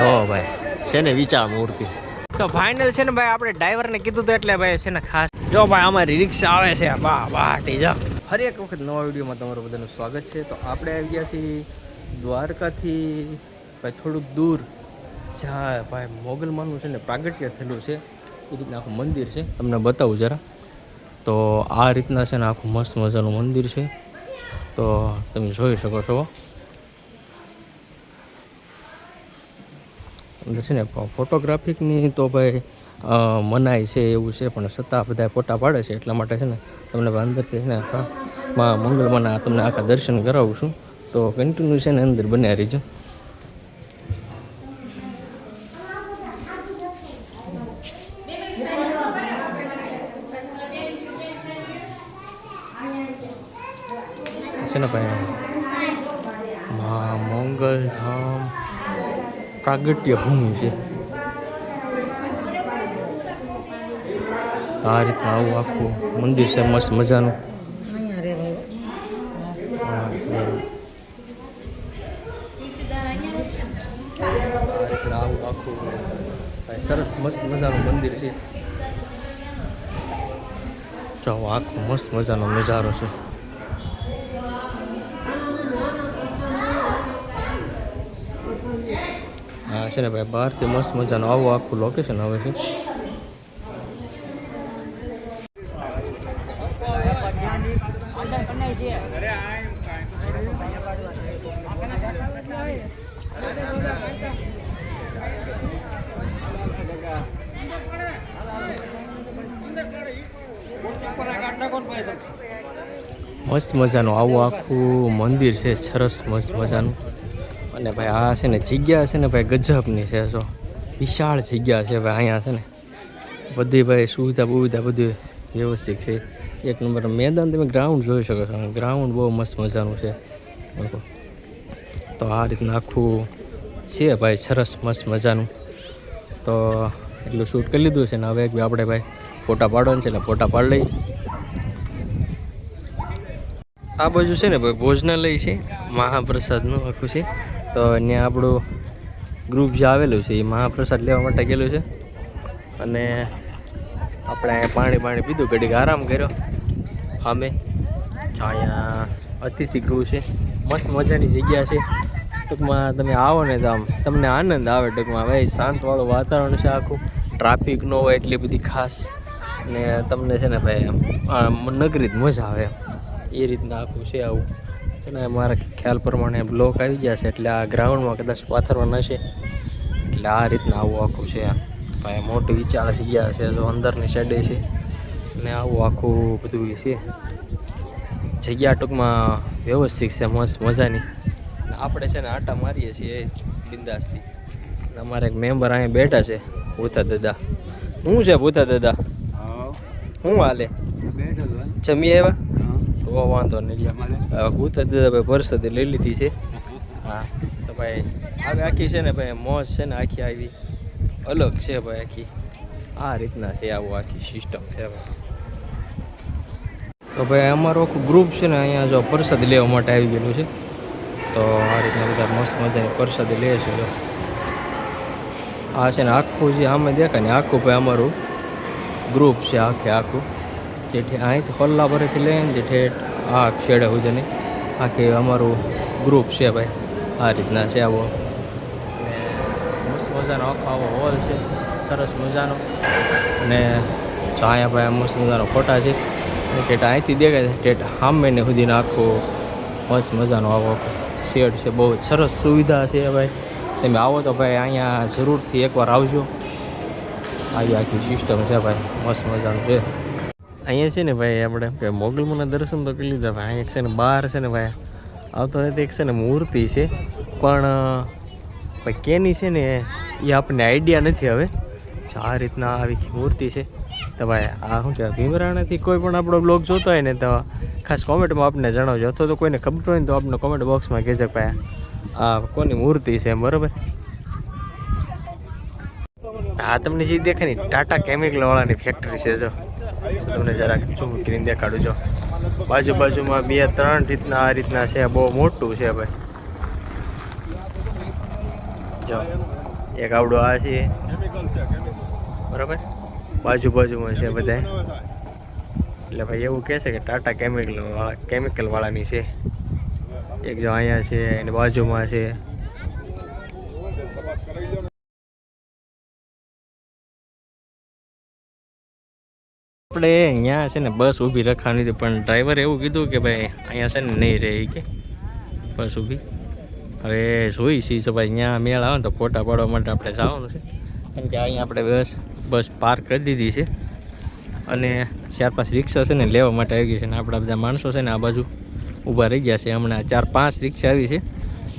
જો ભાઈ છે ને વિચાર મૂર્તિ. તો ફાઇનલ છે ને ભાઈ આપણે ડ્રાઈવરને કીધું તો એટલે ભાઈ છે ને ખાસ. જો ભાઈ અમારી રિક્ષા આવે છે. વાહ વાહ ટીજા. ફરી એક વખત નવા વિડીયોમાં તમારું બધાનું સ્વાગત છે. તો આપણે આવી ગયા છીએ દ્વારકાથી ભાઈ થોડુંક દૂર. જ્યાં ભાઈ મોગલમાનું છે ને પ્રાગટ્ય થયેલું છે. એ રીતના આખું મંદિર છે. તમને બતાવું જરા. તો આ રીતના છે ને આખું મસ્ત મજાનું મંદિર છે. તો તમે જોઈ શકો છો. છે ને ફોટોગ્રાફિકની તો ભાઈ મનાય છે એવું છે, પણ છતાં બધા ફોટા પાડે છે. એટલા માટે છે ને, તમને અંદરથી છે ને આખા માં મંગળમાંના તમને આખા દર્શન કરાવું છું. તો કન્ટિન્યુ છે ને અંદર બન્યા રહીજો. છે ને ભાઈ, મા મંગલ ધામ પ્રાગટ્ય ભૂમિ છે. આ રીતના આવું આખું મંદિર છે, મસ્ત મજાનું. આવું આખું સરસ મસ્ત મજાનું મંદિર છે. જો આખો મસ્ત મજાનો નજારો છે હા છે ને ભાઈ, બહારથી મસ્ત મજાનું આવું આખું લોકેશન આવે છે. મસ્ત મજાનું આવું આખું મંદિર છે, સરસ મસ્ત મજાનું. અને ભાઈ આ છે ને જગ્યા છે ને ભાઈ ગજબની છે, જો. વિશાળ જગ્યા છે ભાઈ અહીંયા છે ને. બધી ભાઈ સુવિધા બુવિધા બધી વ્યવસ્થિત છે. એક નંબર મેદાન તમે ગ્રાઉન્ડ જોઈ શકો છો. ગ્રાઉન્ડ બહુ મસ્ત મજાનું છે. તો આ રીતના આખું છે ભાઈ, સરસ મસ્ત મજાનું. તો એટલું શૂટ કરી લીધું છે ને હવે આપણે ભાઈ ફોટા પાડવાનું છે એટલે ફોટા પાડી લઈ આ બાજુ છે ને ભાઈ ભોજનાલય છે, મહાપ્રસાદનું આખું છે. તો ત્યાં આપણું ગ્રુપ જે આવેલું છે, એ મહાપ્રસાદ લેવા માટે ગયેલું છે. અને આપણે અહીંયા પાણી પાણી પીધું, ઘડીક આરામ કર્યો. અમે અહીંયા અતિથિ ગૃહ છે. મસ્ત મજાની જગ્યા છે. ટૂંકમાં તમે આવો ને તો આમ તમને આનંદ આવે ટૂંકમાં. ભાઈ શાંતવાળું વાતાવરણ છે આખું. ટ્રાફિક ન હોય એટલી બધી ખાસ. ને તમને છે ને ભાઈ, આમ નગરી જ મજા આવે. એ રીતના આખું છે આવું. છે ને મારા ખ્યાલ પ્રમાણે બ્લોક આવી ગયા છે એટલે આ ગ્રાઉન્ડમાં કદાચ પાથરવા છે એટલે આ રીતના આવું આખું છે ભાઈ મોટી વિચાર જગ્યા છે જો અંદરની સાઈડે છે. ને આવું આખું બધું છે. જગ્યા ટૂંકમાં વ્યવસ્થિત છે મસ્ત મજાની. આપણે છે ને આટા મારીએ છીએ બિંદાસથી. અમારે એક મેમ્બર અહીંયા બેઠા છે ભૂતા દાદા. શું છે ભૂતા દાદા? શું હાલે? જમી આવ્યા? તો વાંધો નહીં. ભૂતા ભાઈ પરસદી લઈ લીધી છે. હા તો ભાઈ હવે આખી છે ને ભાઈ મોજ છે ને આખી આવી. અલગ છે ભાઈ આખી. આ રીતના છે આવું આખી સિસ્ટમ છે ભાઈ. તો ભાઈ અમારું આખું ગ્રુપ છે ને અહીંયા જો પ્રસાદ લેવા માટે આવી ગયેલું છે. તો આ રીતના બધા મસ્ત મજાની પ્રસાદ લે છે જો. આ છે ને આખું જે આમે દેખાય ને આખું ભાઈ અમારું ગ્રુપ છે આખે આખું. જેથી અહીંથી પલ્લા ભરેથી લઈને જે ઠેઠ આ છેડે સુધીની આખી અમારું ગ્રુપ છે ભાઈ. આ રીતના છે આવો. મસ્ત મજાનો આખો આવો હોલ છે. સરસ મજાનો. અને અહીંયા ભાઈ મસ્ત મજાનો ફોટા છે. ઠેઠ અહીંથી દેખાય છે ઠેઠ સામેને સુધીનો આખો મસ્ત મજાનો આવો શેડ છે. બહુ સરસ સુવિધા છે ભાઈ. તમે આવો તો ભાઈ અહીંયા જરૂરથી એકવાર આવજો. આવી આખી સિસ્ટમ છે ભાઈ. મસ્ત મજાનું છે. અહીંયા છે ને ભાઈ આપણે કે મોગલમાંના દર્શન તો કરી લીધા, ભાઈ અહીંયા છે ને બહાર છે ને ભાઈ, આવતો નથી એક છે ને મૂર્તિ છે, પણ ભાઈ કેની છે ને, એ આપણને આઈડિયા નથી હવે આ રીતના આવી મૂર્તિ છે. તો ભાઈ, આ શું કહેવાય, ભીમરાણાથી કોઈ પણ આપણો બ્લોગ જોતો હોય ને તો ખાસ કોમેન્ટમાં આપણને જણાવજો. અથવા તો કોઈને ખબર હોય ને તો આપણે કોમેન્ટ બોક્સમાં કહેજો ભાઈ, આ કોની મૂર્તિ છે એમ, બરાબર? આ તમને જે દેખાય ને, ટાટા કેમિકલ વાળાની ફેક્ટરી છે, જો. તમને જરાક ઝૂમ કરીને દેખાડું જો. બાજુ બાજુમાં બે ત્રણ રીતના આ રીતના છે, બહુ મોટું છે ભાઈ. જો, એક આવડો આ છે. બરાબર? બાજુ બાજુમાં છે બધા એટલે ભાઈ એવું કહે છે કે ટાટા કેમિકલ વાળા કેમિકલ વાળાની છે. એક જો અહીંયા છે, એની બાજુમાં છે. આપણે અહીંયા છે ને બસ ઊભી રખવાની હતી, પણ ડ્રાઈવરે એવું કીધું કે ભાઈ અહીંયા છે ને નહીં રહે કે. બસ ઊભી. હવે જોઈ તો ભાઈ, અહીંયા મેળ આવે ને તો ફોટા પાડવા માટે આપણે જવાનું છે. કેમ કે અહીંયા આપણે બસ બસ પાર્ક કરી દીધી છે. અને ચાર પાંચ રિક્ષા છે ને લેવા માટે આવી ગઈ છે ને આપણા બધા માણસો છે ને આ બાજુ ઊભા રહી ગયા છે. હમણાં ચાર પાંચ રિક્ષા આવી છે.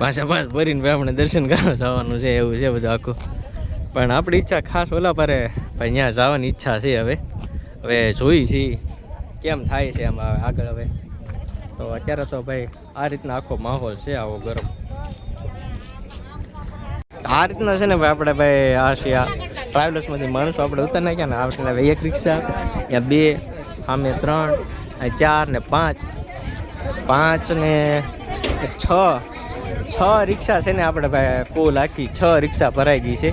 પાછા પાંચ ભરીને ભાઈ આપણે દર્શન કરવા જવાનું છે, એવું છે બધું આખું. પણ આપણી ઈચ્છા ખાસ ઓલા પારે ભાઈ, અહીંયા જવાની ઈચ્છા છે હવે. હવે જોઈ છીએ કેમ થાય છે આમાં આગળ હવે. તો અત્યારે તો ભાઈ આ રીતના આખો માહોલ છે આવો ગરમ. આ રીતના છે ને ભાઈ આપણે ભાઈ આ છે આ ટ્રાવેલર્સમાંથી માણસો આપણે ઉતર નાખ્યા ને આ રીતના ભાઈ એક રિક્ષા ત્યાં બે, સામે ત્રણ ચાર ને પાંચ. પાંચ ને છ. છ રિક્ષા છે ને આપણે ભાઈ કુલ આખી છ રિક્ષા ભરાઈ ગઈ છે.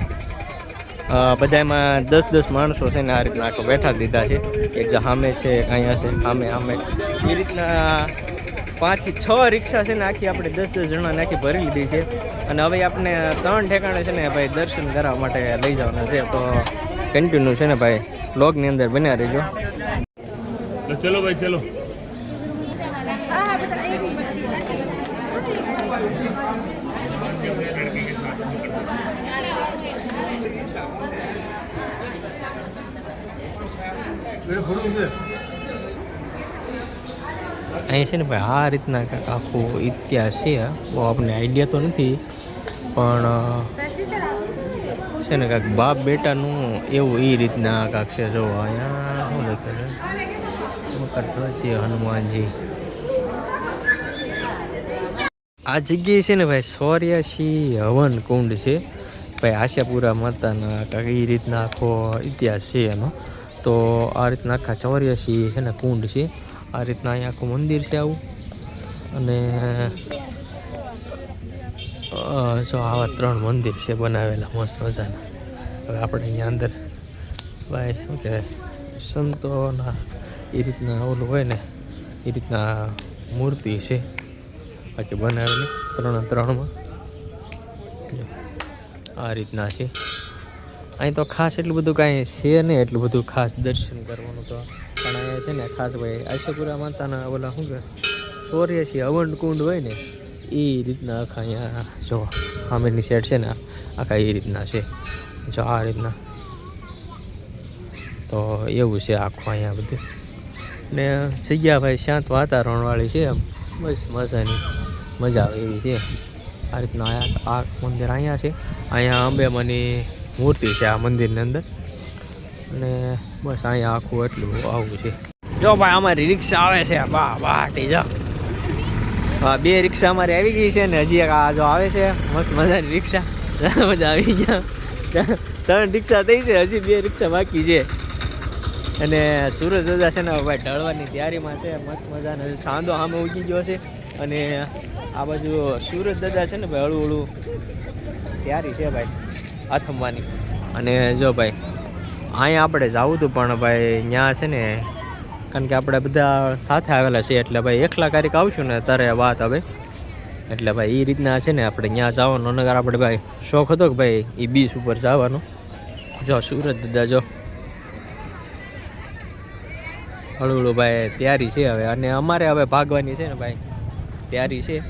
બધા એમાં દસ દસ માણસો છે ને આ રીતના આખો બેઠા દીધા છે. એક સામે છે, અહીંયા છે સામે સામે એ રીતના પાંચથી છ રિક્ષા છે ને આખી આપણે દસ દસ જણા નાખી ભરી લીધી છે. અને હવે આપણે ત્રણ ઠેકાણે છે ને ભાઈ દર્શન કરવા માટે લઈ જવાના છે. તો કન્ટિન્યુ છે ને ભાઈ બ્લોગની અંદર બન્યા રહેજો. ચલો ભાઈ, ચલો. અહીં છે ને ભાઈ, આ રીતના કાંઈક આખો ઇતિહાસ છે બહુ આપણને આઈડિયા તો નથી, પણ છે ને કાંઈક બાપ બેટાનું એવું એ રીતના કાંક છે, જો અહીંયા શું લખેલું મકર હનુમાનજી. આ જગ્યાએ છે ને ભાઈ સૌર્યાસી હવન કુંડ છે. ભાઈ, આશાપુરા માતાના કાંક એ રીતના આખો ઇતિહાસ છે એનો. તો આ રીતના આખા ચોર્યાસી છે ને, કુંડ છે. આ રીતના અહીંયા આખું મંદિર છે આવું. અને જો આવા ત્રણ મંદિર છે બનાવેલા મસ્ત મજાના. હવે આપણે અહીંયા અંદર, ભાઈ, શું કે સંતોના, એ રીતના ઓલું હોય ને, એ રીતના મૂર્તિ છે. બાકી બનાવેલી ત્રણ ત્રણમાં. આ રીતના છે. અહીં તો ખાસ એટલું બધું કાંઈ છે નહીં, એટલું બધું ખાસ દર્શન કરવાનું તો. પણ અહીંયા છે ને ખાસ ભાઈ આશાપુરા માતાના ઓલા શું કે ચોર્યાસી હવન કુંડ હોય ને, એ રીતના આખા અહીંયા, જો, સામેની સાઈડ છે ને આખા એ રીતના છે. જો, આ રીતના. તો એવું છે આખું અહીંયા બધું. ને જગ્યા ભાઈ, શાંત વાતાવરણવાળી છે એમ. બસ મજાની, મજા આવે એવી છે. આ રીતના આ મંદિર અહીંયા છે. અહીંયા અંબેમાની મૂર્તિ છે આ મંદિરની અંદર. અને બસ અહીંયા આખું એટલું આવું છે. જો ભાઈ, અમારી રિક્ષા આવે છે. વાહ વાહ ટીજા હા, બે રિક્ષા અમારી આવી ગઈ છે ને હજી એક આ જો આવે છે. મસ્ત મજાની રિક્ષા. મજા આવી ગયા. ત્રણ રિક્ષા થઈ છે, હજી બે રિક્ષા બાકી છે. અને સુરત દાદા છે ને ભાઈ ઢળવાની તૈયારીમાં છે. મસ્ત મજાનો સાંધો આમે ઉગી ગયો છે. અને આ બાજુ સુરત દાદા છે ને, ભાઈ હળવું હળવું તૈયારી છે ભાઈ. આથમવાની અને જો ભાઈ, અહીંયા આપણે જવું હતું, પણ ભાઈ ત્યાં છે ને, કારણ કે આપણે બધા સાથે આવેલા છીએ, એટલે ભાઈ એકલા કારીક આવશું ને, ત્યારે વાત હવે. એટલે ભાઈ એ રીતના છે ને, આપણે ત્યાં જવાનો નગર, આપણે ભાઈ શોખ હતો કે ભાઈ એ બીચ ઉપર જવાનો. જો, સુરત દાદા, જો. હળવું ભાઈ, તૈયારી છે હવે, અને અમારે હવે ભાગવાની છે ને ભાઈ, તૈયારી છે.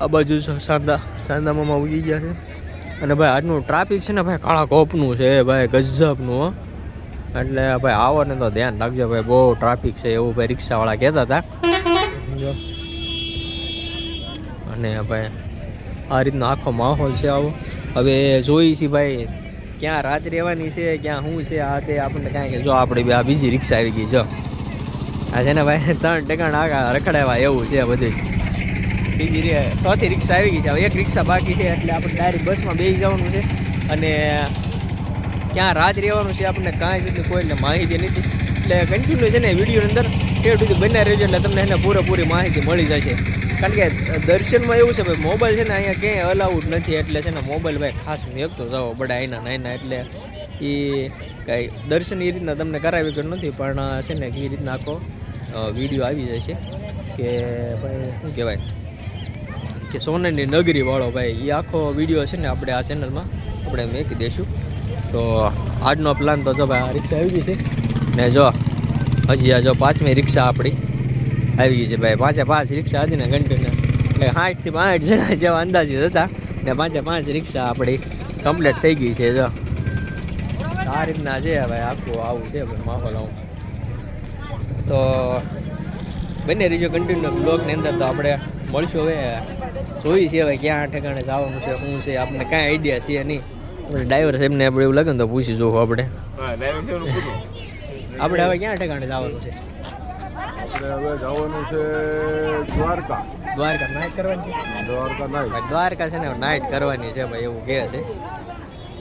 આ બાજુ છે સાંદા, સાંદામાં ઉગી ગયા છે. અને ભાઈ આજનું ટ્રાફિક છે ને ભાઈ કાળા કોપનું છે ભાઈ ગજબનું એટલે ભાઈ આવો ને તો ધ્યાન રાખજો ભાઈ બહુ ટ્રાફિક છે એવું ભાઈ રિક્ષાવાળા કહેતા હતા. અને ભાઈ આ રીતનો આખો માહોલ છે આવો. હવે જોઈ છીએ ભાઈ ક્યાં રાત રહેવાની છે ક્યાં શું છે આ તે આપણને કાંઈ કે જો આપણે બે આ બીજી રિક્ષા આવી ગઈ જો. આ છે ને ભાઈ ત્રણ ટેકાણ આગા રખડાવ્યા એવું છે બધું બીજી રે ચોથી રિક્ષા આવી ગઈ છે. હવે એક રિક્ષા બાકી છે એટલે આપણે ડાયરેક્ટ બસમાં બેસી જવાનું છે. અને ક્યાં રાત રહેવાનું છે આપણને કાંઈ જેટલી કોઈને માહિતી નથી. એટલે કન્ટિન્યુ છે ને વિડીયોની અંદર. ઠેઠ સુધી બન્યા રહેજો એટલે તમને એને પૂરેપૂરી માહિતી મળી જશે. કારણ કે દર્શનમાં એવું છે ભાઈ મોબાઈલ છે ને અહીંયા ક્યાંય અલાઉડ નથી. એટલે છે ને મોબાઈલ ભાઈ ખાસ મેકતો જવો બધા એના નાના એટલે એ કાંઈ દર્શન એ રીતના તમને કરાવી ગયું નથી. પણ છે ને એ રીતના આખો વીડિયો આવી જાય છે કે ભાઈ શું કહેવાય? કે સોનાની નગરી વાળો ભાઈ એ આખો વીડિયો છે ને આપણે આ ચેનલમાં આપણે મેકી દઈશું. તો આજનો પ્લાન તો જો ભાઈ, આ રિક્ષા આવી ગઈ છે. ને જો, હજી આ જો પાંચમી રિક્ષા આપણી આવી ગઈ છે ભાઈ. પાંચે પાંચ રિક્ષા હતી ને કન્ટિન્યુ એટલે સાઠથી પાંઠ જણા જેવા અંદાજિત હતા. ને પાંચે પાંચ રિક્ષા આપણી કમ્પ્લીટ થઈ ગઈ છે, જો. આ રીતના છે ભાઈ, આખું આવું છે માહોલ આવું. તો, બંને રીજો કન્ટિન્યુ બ્લોગની અંદર તો આપણે મળશું હવે. જોઈ છે હવે ક્યાં ઠેકાણે જવાનું છે શું છે આપણને કાંઈ આઈડિયા છે નહીં. ડ્રાઈવર સાહેબને આપણે એવું લાગે ને તો પૂછી જોવું આપણે. આપણે હવે ક્યાં ઠેકાણે જવાનું છે? આપણે હવે જવાનું છે દ્વારકા. દ્વારકા નાઇટ કરવાની છે? દ્વારકા નાઈ દ્વારકા છે ને નાઇટ કરવાની છે ભાઈ એવું કહે છે.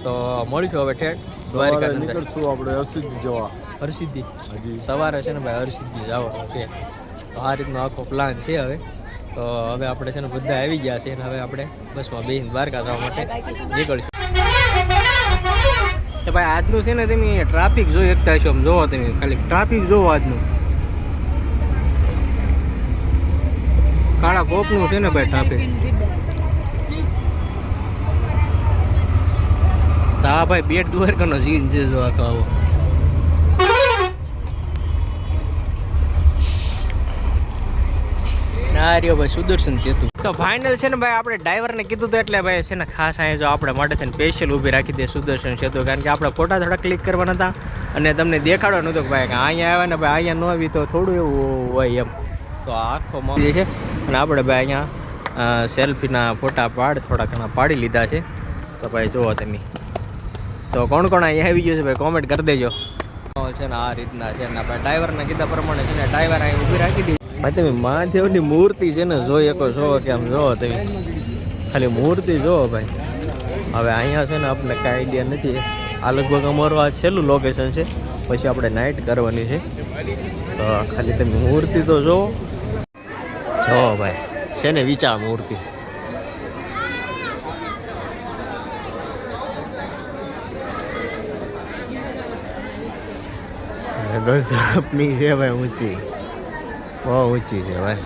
તો મળીશું હવે ઠેઠ દ્વારકા નીકળશું આપણે હરસિદ્ધિ જવા. હરસિદ્ધિ? હજી. સવારે છે ને ભાઈ હરસિદ્ધિ જવાનું છે. તો આ રીતનો આખો પ્લાન છે હવે. તો હવે આપણે છે ને બધા આવી ગયા છે અને હવે આપણે બસમાં બેસીને દ્વારકા જવા માટે નીકળશું. તો ભાઈ, આજનું છે ને તમે ટ્રાફિક જોઈ શકતા છો આમ જોવો તમે, ખાલી ટ્રાફિક જોવો આજનું. કાળા કોપનું છે ને ભાઈ ટ્રાફિક હા ભાઈ બેટ દ્વારકાનો સીન છે જો આખો આવો. ના રહ્યો ભાઈ સુદર્શન સેતુ તો ફાઇનલ છે ને ભાઈ, આપણે ડ્રાઈવરને કીધું તો એટલે ભાઈ છે ને ખાસ અહીંયા જો આપણે માટે થઈને સ્પેશિયલ ઊભી રાખી દે સુદર્શન સેતુ, કારણ કે આપણે ફોટા થોડા ક્લિક કરવાના હતા અને તમને દેખાડવાનું નહોતો કે ભાઈ અહીંયા આવ્યા ને ભાઈ અહીંયા ન આવી તો થોડું એવું હોય એમ. તો આ આખો મળી છે અને આપણે ભાઈ અહીંયા સેલ્ફીના ફોટા પાડ થોડા ઘણા પાડી લીધા છે. તો ભાઈ જુઓ તમે. તો કોણ કોણ અહીંયા આવી ગયું છે ભાઈ કોમેન્ટ કરી દેજો. છે ને આ રીતના છે ને આપણે ડ્રાઈવરને કીધા પ્રમાણે છે ને ડ્રાઈવર અહીં ઊભી રાખી દીધી ભાઈ, તમે મહાદેવની મૂર્તિ છે ને જોઈ શકો છો કે આમ જોવો તમે. ખાલી મૂર્તિ જોવો ભાઈ. હવે અહીંયા છે ને આપણે કાંઈ આઈડિયા નથી. આ લગભગ અમારું આ છેલ્લું લોકેશન છે. પછી આપણે નાઇટ કરવાની છે. તો ખાલી તમે મૂર્તિ તો જોવો જોવો ભાઈ, છે ને વિચાર મૂર્તિ. ગઝબની છે ભાઈ ઊંચી. બહુ ઊંચી છે ભાઈ.